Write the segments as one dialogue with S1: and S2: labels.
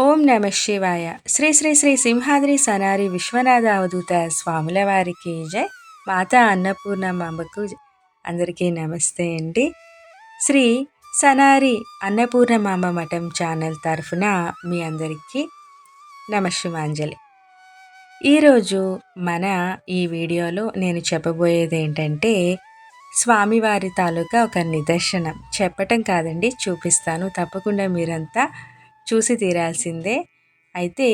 S1: ఓం నమ శివాయ. శ్రీ శ్రీ శ్రీ సింహాద్రి సనారి విశ్వనాథ అవధూత స్వాముల వారికి జై. మాతా అన్నపూర్ణ మాంబకు అందరికీ నమస్తే అండి. శ్రీ సనారి అన్నపూర్ణమాంబ మఠం ఛానల్ తరఫున మీ అందరికీ నమశివాంజలి ఈరోజు మన ఈ వీడియోలో నేను చెప్పబోయేది ఏంటంటే స్వామివారి తాలూకా ఒక నిదర్శనం. చెప్పటం కాదండి చూపిస్తాను. తప్పకుండా మీరంతా చూసి తీరాల్సిందే. అయితే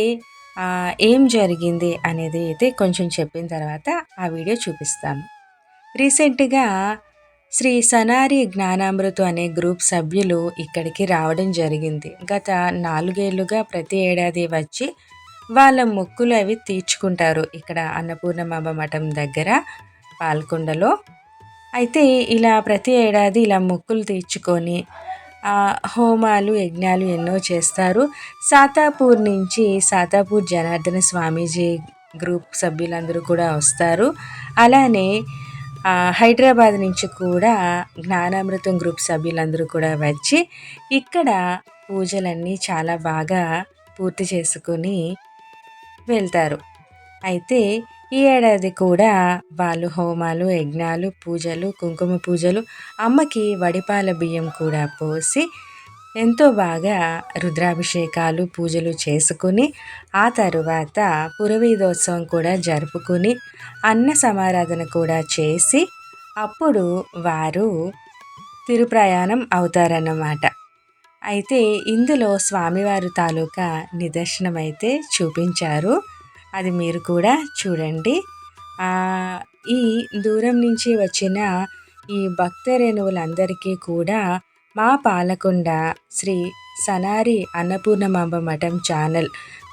S1: ఏం జరిగింది అనేది అయితే కొంచెం చెప్పిన తర్వాత ఆ వీడియో చూపిస్తాను. రీసెంట్గా శ్రీ సనారి జ్ఞానామృతం అనే గ్రూప్ సభ్యులు ఇక్కడికి రావడం జరిగింది. గత నాలుగేళ్ళుగా ప్రతి ఏడాది వచ్చి వాళ్ళ మొక్కులు అవి తీర్చుకుంటారు ఇక్కడ అన్నపూర్ణమాబ మఠం దగ్గర పాల్కొండలో. అయితే ఇలా ప్రతి ఏడాది ఇలా మొక్కులు తీర్చుకొని హోమాలు యజ్ఞాలు ఎన్నో చేస్తారు. సాతాపూర్ నుంచి సాతాపూర్ జనార్దన స్వామీజీ గ్రూప్ సభ్యులందరూ కూడా వస్తారు. అలానే హైదరాబాద్ నుంచి కూడా జ్ఞానామృతం గ్రూప్ సభ్యులందరూ కూడా వచ్చి ఇక్కడ పూజలన్నీ చాలా బాగా పూర్తి చేసుకొని వెళ్తారు. అయితే ఈ ఏడాది కూడా వాళ్ళు హోమాలు యజ్ఞాలు పూజలు కుంకుమ పూజలు అమ్మకి వడిపాల బియ్యం కూడా పోసి ఎంతో బాగా రుద్రాభిషేకాలు పూజలు చేసుకుని ఆ తరువాత పురవీధోత్సవం కూడా జరుపుకుని అన్న సమారాధన కూడా చేసి అప్పుడు వారు తిరుప్రయాణం అవుతారన్నమాట. అయితే ఇందులో స్వామివారు తాలూకా నిదర్శనం అయితే చూపించారు. అది మీరు కూడా చూడండి. ఈ దూరం నుంచి వచ్చిన ఈ భక్త రేణువులందరికీ కూడా మా పాలకొండ శ్రీ సనారి అన్నపూర్ణమాంబ మఠం ఛానల్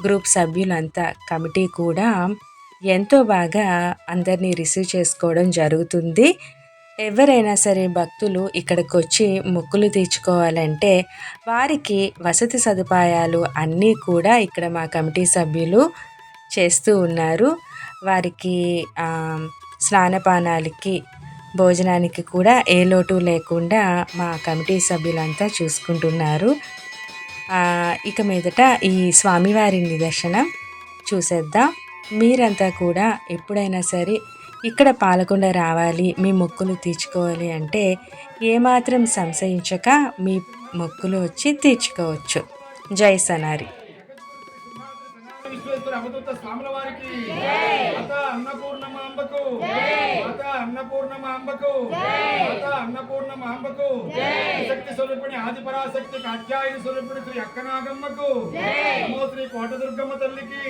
S1: గ్రూప్ సభ్యులంతా కమిటీ కూడా ఎంతో బాగా అందరినీ రిసీవ్ చేసుకోవడం జరుగుతుంది. ఎవరైనా సరే భక్తులు ఇక్కడికి వచ్చి మొక్కులు తీర్చుకోవాలంటే వారికి వసతి సదుపాయాలు అన్నీ కూడా ఇక్కడ మా కమిటీ సభ్యులు చేస్తూ ఉన్నారు. వారికి స్నానపానాలకి భోజనానికి కూడా ఏ లోటు లేకుండా మా కమిటీ సభ్యులంతా చూసుకుంటున్నారు. ఇక మీదట ఈ స్వామివారి నిదర్శనం చూసేద్దాం. మీరంతా కూడా ఎప్పుడైనా సరే ఇక్కడ పాలకొండ రావాలి మీ మొక్కులు తీర్చుకోవాలి అంటే ఏమాత్రం సంశయించక మీ మొక్కులు వచ్చి తీర్చుకోవచ్చు. జై సనారి.
S2: అవధూత స్వాముల వారికి మాత అన్నపూర్ణమ అంబకు. మాత అన్నపూర్ణమ అంబకు. మాత అన్నపూర్ణమ అంబకు. శక్తి స్వరూపిణి ఆదిపరాశక్తి కాత్యాయని స్వరూపిణి శ్రీ అక్కనాగమ్మకు. నమో శ్రీ కోటదుర్గమ్మ తల్లికి.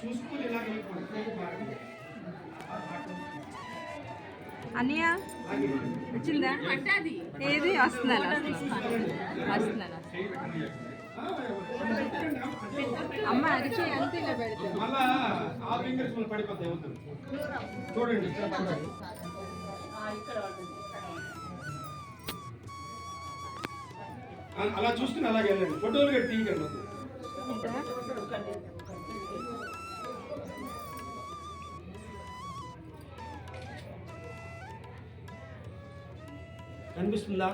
S2: చూసుకుని ఇలా
S3: అన్నయ్య? వచ్చిందా? ఏది? వస్తున్నాను? వస్తున్నాను? అమ్మ అరిచి అంతే ఇలా పెడతాను
S2: చూడండి అలా చూసుకుని అలాగే వెళ్ళండి. ఫోటోలు కట్టి తీయకండి కనిపిస్తుందా?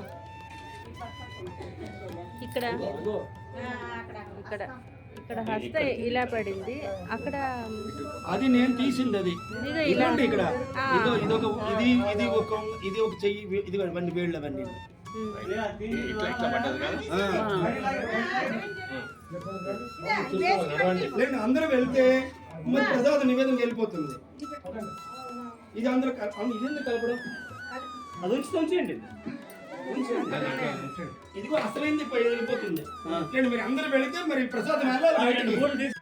S3: ఇక్కడ. ఇక్కడ. ఇక్కడ హస్త ఇలా పడింది. అక్కడ
S2: అది నేను తీసింది అది. ఇదిగోండి ఇక్కడ. ఇదో ఇదొక ఇది ఇది ఒక ఇది ఒక చెయ్యి ఇది ఇవన్నీ వేళ్ళు అవన్నీ. లేదు అందరూ వెళ్తే మరి ప్రసాద నివేదన వెళ్ళిపోతుంది. ఇది అందరూ ఇది ఎందుకు కలపడం? అది ఉంచి ఉంచేయండి ఇదిగో అసలైంది వెళ్ళిపోతుంది. మీరు అందరూ వెళితే మరి ప్రసాదం వెళ్ళాలి